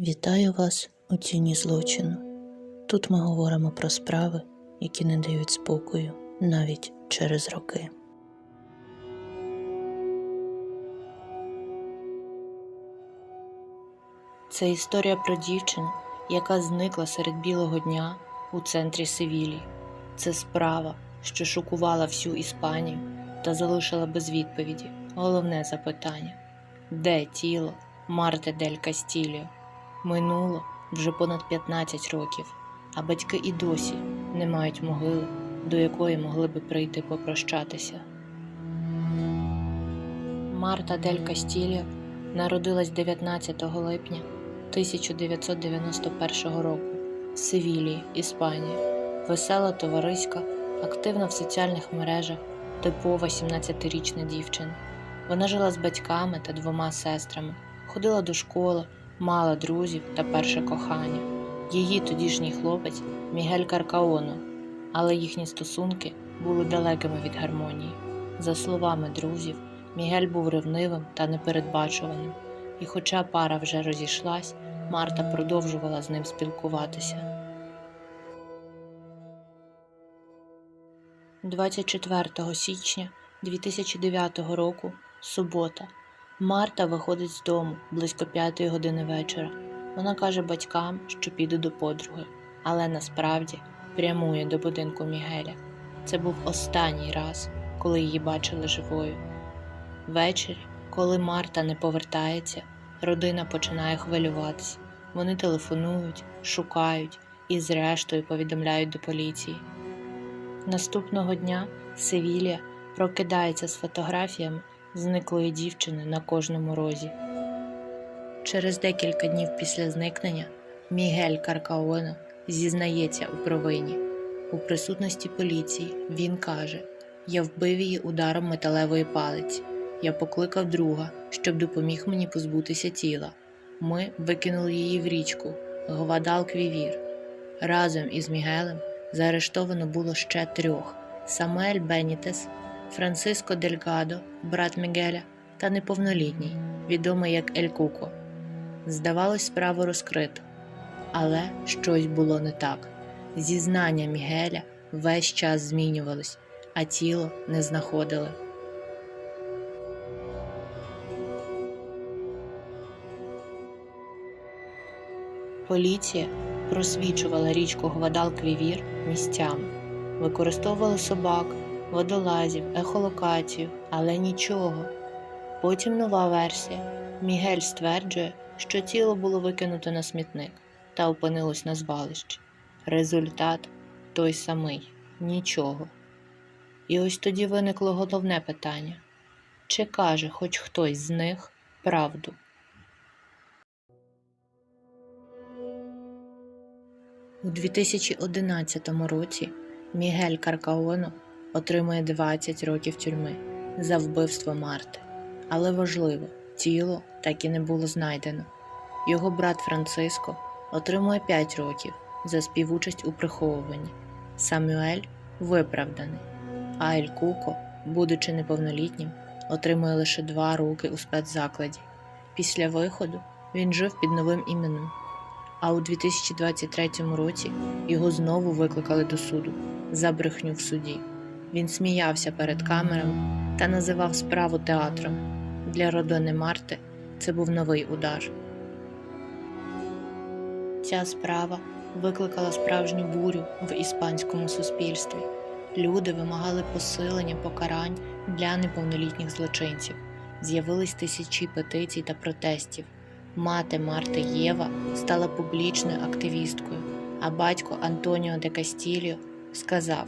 Вітаю вас у тіні злочину. Тут ми говоримо про справи, які не дають спокою навіть через роки. Це історія про дівчину, яка зникла серед білого дня у центрі Севілії. Це справа, що шокувала всю Іспанію та залишила без відповіді головне запитання: де тіло Марти Дель Кастіліо? Минуло вже понад 15 років, а батьки і досі не мають могили, до якої могли би прийти попрощатися. Марта Дель Кастіліо народилась 19 липня 1991 року в Севілії, Іспанія. Весела товариська, активна в соціальних мережах, типова 17-річна дівчина. Вона жила з батьками та двома сестрами, ходила до школи, мала друзів та перше кохання. Її тодішній хлопець Мігель Каркаоно, але їхні стосунки були далекими від гармонії. За словами друзів, Мігель був ревнивим та непередбачуваним, і хоча пара вже розійшлась, Марта продовжувала з ним спілкуватися. 24 січня 2009 року, субота. Марта виходить з дому близько п'ятої години вечора. Вона каже батькам, що піде до подруги, але насправді прямує до будинку Мігеля. Це був останній раз, коли її бачили живою. Ввечері, коли Марта не повертається, родина починає хвилюватися. Вони телефонують, шукають і, зрештою, повідомляють до поліції. Наступного дня Севілія прокидається з фотографіями зниклої дівчини на кожному розі. Через декілька днів після зникнення Мігель Каркаона зізнається у провині. У присутності поліції він каже: Я вбив її ударом металевої палиці. Я покликав друга, щоб допоміг мені позбутися тіла. Ми викинули її в річку Гвадалквівір. Разом із Мігелем заарештовано було ще трьох: Самуель Бенітес, Франциско Дельгадо, брат Мігеля, та неповнолітній, відомий як Ель Куко. Здавалось, справу розкрито, але щось було не так. Зізнання Мігеля весь час змінювались, а тіло не знаходили. Поліція просвічувала річку Гвадалквівір місцями, використовували собак, водолазів, ехолокацію, але нічого. Потім нова версія. Мігель стверджує, що тіло було викинуто на смітник та опинилось на звалищі. Результат той самий нічого. І ось тоді виникло головне питання: чи каже хоч хтось з них правду? У 2011 році Мігель Каркаоно отримує 20 років тюрми за вбивство Марти. Але важливо, тіло так і не було знайдено. Його брат Франциско отримує 5 років за співучасть у приховуванні. Самюель виправданий, а Ель Куко, будучи неповнолітнім, отримує лише 2 роки у спецзакладі. Після виходу він жив під новим іменем. А у 2023 році його знову викликали до суду за брехню в суді. Він сміявся перед камерами та називав справу театром. Для родини Марти це був новий удар. Ця справа викликала справжню бурю в іспанському суспільстві. Люди вимагали посилення покарань для неповнолітніх злочинців. З'явились тисячі петицій та протестів. Мати Марти Єва стала публічною активісткою, а батько Антоніо де Кастіліо сказав: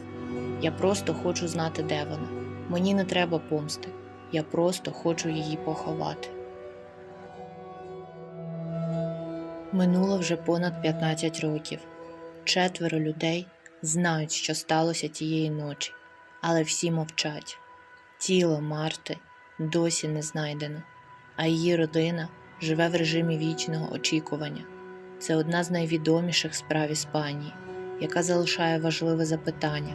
Я просто хочу знати, де вона. Мені не треба помсти. Я просто хочу її поховати. Минуло вже понад 15 років. Четверо людей знають, що сталося тієї ночі, але всі мовчать. Тіло Марти досі не знайдено, а її родина живе в режимі вічного очікування. Це одна з найвідоміших справ Іспанії, яка залишає важливе запитання: